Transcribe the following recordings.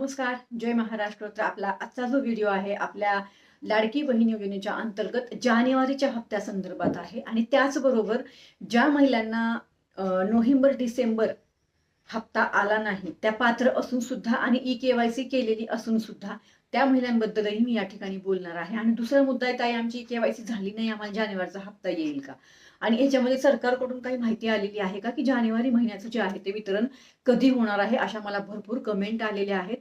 नमस्कार. जय महाराष्ट्र. तर आपला आजचा जो व्हिडिओ आहे आपल्या लाडकी बहीण योजनेच्या अंतर्गत जानेवारीच्या हप्त्या संदर्भात आहे. आणि त्याचबरोबर ज्या महिलांना नोव्हेंबर डिसेंबर हप्ता आला नाही त्या पात्र असून सुद्धा आणि ई के वाय सी केलेली असून सुद्धा त्या महिलांबद्दलही मी या ठिकाणी बोलणार आहे. आणि दुसरा मुद्दा आहे ताई आमची केवायसी के वाय सी झाली नाही आम्हाला जानेवारीचा हप्ता येईल का? आणि याच्यामध्ये सरकारकडून काही माहिती आलेली आहे का की जानेवारी महिन्याचं जे आहे ते वितरण कधी होणार आहे अशा मला भरपूर कमेंट आलेल्या आहेत.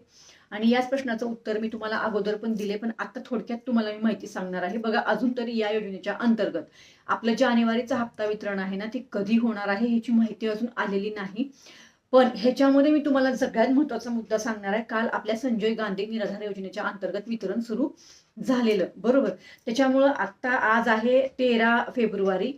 आणि याच प्रश्नाचं उत्तर मी तुम्हाला अगोदर पण दिले पण आता थोडक्यात तुम्हाला मी माहिती सांगणार आहे. बघा अजून तरी या योजनेच्या अंतर्गत आपलं जानेवारीचा हप्ता वितरण आहे ना ते कधी होणार आहे ह्याची माहिती अजून आलेली नाही. पण ह्याच्यामध्ये मी तुम्हाला सगळ्यात महत्त्वाचा मुद्दा सांगणार आहे. काल आपल्या संजय गांधी निराधार योजनेच्या अंतर्गत वितरण सुरू झालेलं. बरोबर? त्याच्यामुळं आता आज आहे तेरा फेब्रुवारी.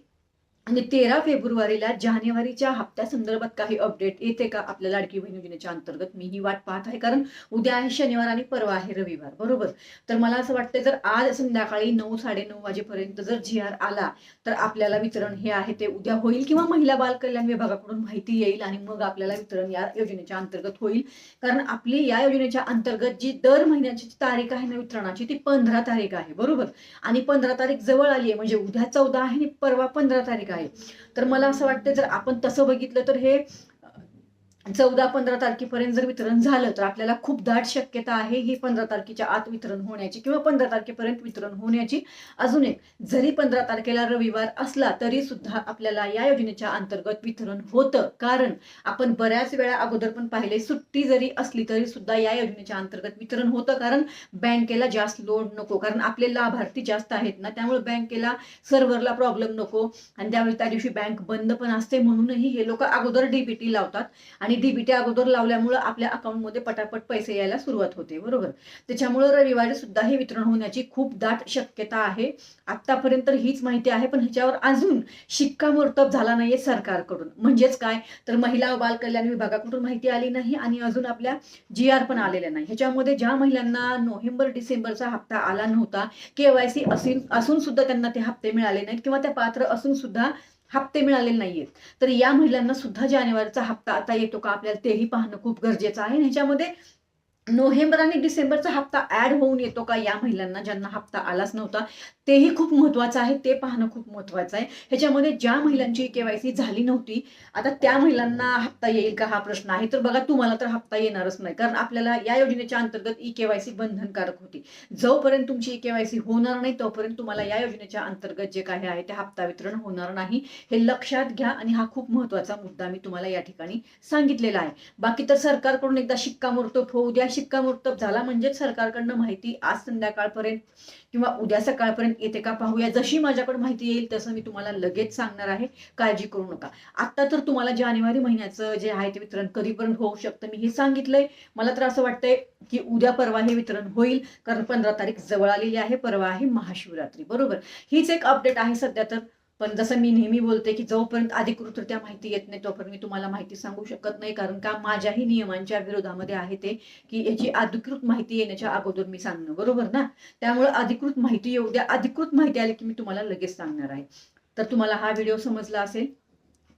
आणि तेरा फेब्रुवारीला जानेवारीच्या हप्त्या संदर्भात काही अपडेट येते का आपल्या लाडकी बहीण योजनेच्या अंतर्गत? मी ही वाट पाहत आहे. कारण उद्या आहे शनिवार आणि परवा आहे रविवार. बरोबर? तर मला असं वाटतं जर आज संध्याकाळी नऊ साडेनऊ वाजेपर्यंत जर जी आर आला तर आपल्याला वितरण हे आहे ते उद्या होईल किंवा महिला बाल कल्याण विभागाकडून माहिती येईल आणि मग आपल्याला वितरण या योजनेच्या अंतर्गत होईल. कारण आपली या योजनेच्या अंतर्गत जी दर महिन्याची तारीख आहे ना वितरणाची ती पंधरा तारीख आहे. बरोबर? आणि पंधरा तारीख जवळ आली आहे म्हणजे उद्या चौदा आहे आणि परवा पंधरा तारीख आहे. तर मला असं वाटतं जर आपण तसं बघितलं तर हे चौदा पंधरा तारखेपर्यंत जर वितरण झालं तर आपल्याला खूप दाट शक्यता आहे ही पंधरा तारखेच्या आत वितरण होण्याची किंवा पंधरा तारखेपर्यंत वितरण होण्याची. अजून एक जरी पंधरा तारखेला रविवार असला तरी सुद्धा आपल्याला या योजनेच्या अंतर्गत वितरण होतं. कारण आपण बऱ्याच वेळा अगोदर पण पाहिले सुट्टी जरी असली तरी सुद्धा या योजनेच्या अंतर्गत वितरण होतं. कारण बँकेला जास्त लोड नको कारण आपले लाभार्थी जास्त आहेत ना त्यामुळे बँकेला सर्व्हरला प्रॉब्लेम नको. आणि त्यावेळी त्या दिवशी बँक बंद पण असते म्हणूनही हे लोक अगोदर डीबीटी लावतात. आणि डीबीटी अगोदर लावल्यामुळं आपल्या अकाउंटमध्ये पटापट पैसे यायला सुरुवात होते बरोबर? त्याच्यामुळं रविवारी सुद्धा हे वितरण होण्याची खूप दाट शक्यता आहे. आतापर्यंत हीच माहिती आहे पण ह्याच्यावर अजून शिक्कामोर्तब झाला नाहीये सरकारकडून. म्हणजेच काय? तर महिला व बाल कल्याण विभागाकडून माहिती आली नाही आणि अजून आपल्या जी आर पण आलेल्या नाही. ह्याच्यामध्ये ज्या महिलांना नोव्हेंबर डिसेंबरचा हप्ता आला नव्हता केवायसी असून असून सुद्धा त्यांना ते हप्ते मिळाले नाहीत किंवा त्या पात्र असून सुद्धा हप्ते मिळालेले नाहीयेत. तर या महिलांना सुद्धा जानेवारीचा हप्ता आता येतो का? आपल्याला तेही पाहणं खूप गरजेचं आहे. ह्याच्यामध्ये नोव्हेंबर आणि डिसेंबरचा हप्ता ऍड होऊन येतो का? या महिलांना ज्यांना हप्ता आलाच नव्हता तेही खूप महत्वाचं आहे ते पाहणं खूप महत्वाचं आहे. ह्याच्यामध्ये ज्या महिलांची केवायसी झाली नव्हती आता त्या महिलांना हप्ता येईल का हा प्रश्न आहे? तर बघा तुम्हाला तर हप्ता येणारच नाही. कारण आपल्याला या योजनेच्या अंतर्गत ई केवायसी बंधनकारक होती. जोपर्यंत तुमची ई केवायसी होणार नाही तोपर्यंत तुम्हाला या योजनेच्या अंतर्गत जे काही आहे ते हप्ता वितरण होणार नाही. हे लक्षात घ्या आणि हा खूप महत्त्वाचा मुद्दा मी तुम्हाला या ठिकाणी सांगितलेला आहे. बाकी तर सरकारकडून एकदा शिक्कामोर्तब होऊ द्या. शिक्कामोर्तब झाला म्हणजेच सरकारकडनं माहिती आज संध्याकाळपर्यंत किंवा उद्या सकाळपर्यंत येते का? पाहूया. जशी माझ्याकडे माहिती येईल तसं मी तुम्हाला लगेच सांगणार आहे. काळजी करू नका. आता तर तुम्हाला जानेवारी महिन्याचं जे आहे ते वितरण कधीपर्यंत होऊ शकतं? मी हे सांगितलंय. मला तर असं वाटतंय की उद्या परवा हे वितरण होईल कारण पंधरा तारीख जवळ आलेली आहे. परवा आहे महाशिवरात्री. बरोबर? हीच एक अपडेट आहे सध्या तर. पण जसं मी नेहमी बोलते की जोपर्यंत अधिकृतरित्या माहिती येत नाही तोपर्यंत मी तुम्हाला माहिती सांगू शकत नाही. कारण का माझ्याही नियमांच्या विरोधामध्ये आहे ते की याची अधिकृत माहिती येण्याच्या अगोदर मी सांगणं. बरोबर ना? त्यामुळे अधिकृत माहिती येऊ द्या अधिकृत माहिती आली की मी तुम्हाला लगेच सांगणार आहे. तर तुम्हाला हा व्हिडिओ समजला असेल?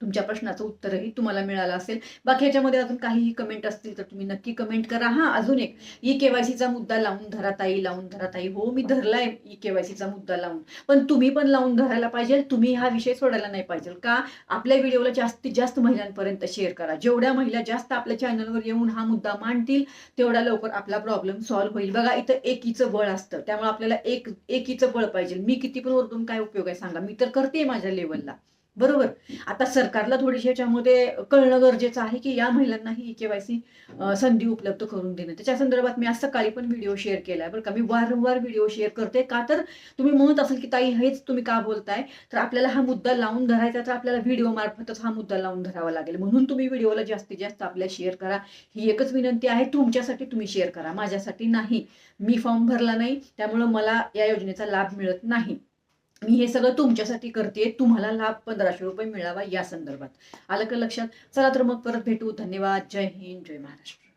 तुमच्या प्रश्नाचं उत्तरही तुम्हाला मिळालं असेल. बाकी याच्यामध्ये अजून काहीही कमेंट असतील तर तुम्ही नक्की कमेंट करा. हा अजून एक. ई केवायसीचा मुद्दा लावून धरा ताई लावून धरा ताई. हो मी धरलाय ई केवायसीचा मुद्दा लावून. पण तुम्ही पण लावून धरायला पाहिजे. तुम्ही हा विषय सोडायला नाही पाहिजे. का? आपल्या व्हिडिओला जास्तीत जास्त महिलांपर्यंत शेअर करा. जेवढ्या महिला जास्त आपल्या चॅनलवर येऊन हा मुद्दा मांडतील तेवढ्या लवकर आपला प्रॉब्लेम सॉल्व्ह होईल. बघा इथं एकीचं बळ असतं. त्यामुळे आपल्याला एक एकीचं बळ पाहिजे. मी किती पण वरतून काय उपयोग आहे सांगा. मी तर करते माझ्या लेवलला बरोबर. आता सरकारला थोडीशी याच्यामध्ये कळणं गरजेचं आहे की या महिलांना ही केवायसी संधी उपलब्ध करून देणं. त्याच्या संदर्भात मी आज सकाळी पण व्हिडिओ शेअर केलाय बरं का. मी वारंवार व्हिडिओ शेअर करते. का तर तुम्ही म्हणत असाल की ताई हेच तुम्ही का बोलताय? तर आपल्याला हा मुद्दा लावून धरायचा तर आपल्याला व्हिडिओ मार्फतच हा मुद्दा लावून धरावा लागेल. म्हणून तुम्ही व्हिडिओला जास्तीत जास्त आपल्या शेअर करा. ही एकच विनंती आहे. तुमच्यासाठी तुम्ही शेअर करा. माझ्यासाठी नाही. मी फॉर्म भरला नाही. त्यामुळं मला या योजनेचा लाभ मिळत नाही. मी हे सगळं तुमच्यासाठी करते तुम्हाला लाभ पंधराशे रुपये मिळावा या संदर्भात. आलं का लक्षात? चला तर मग परत भेटू. धन्यवाद. जय हिंद. जय महाराष्ट्र.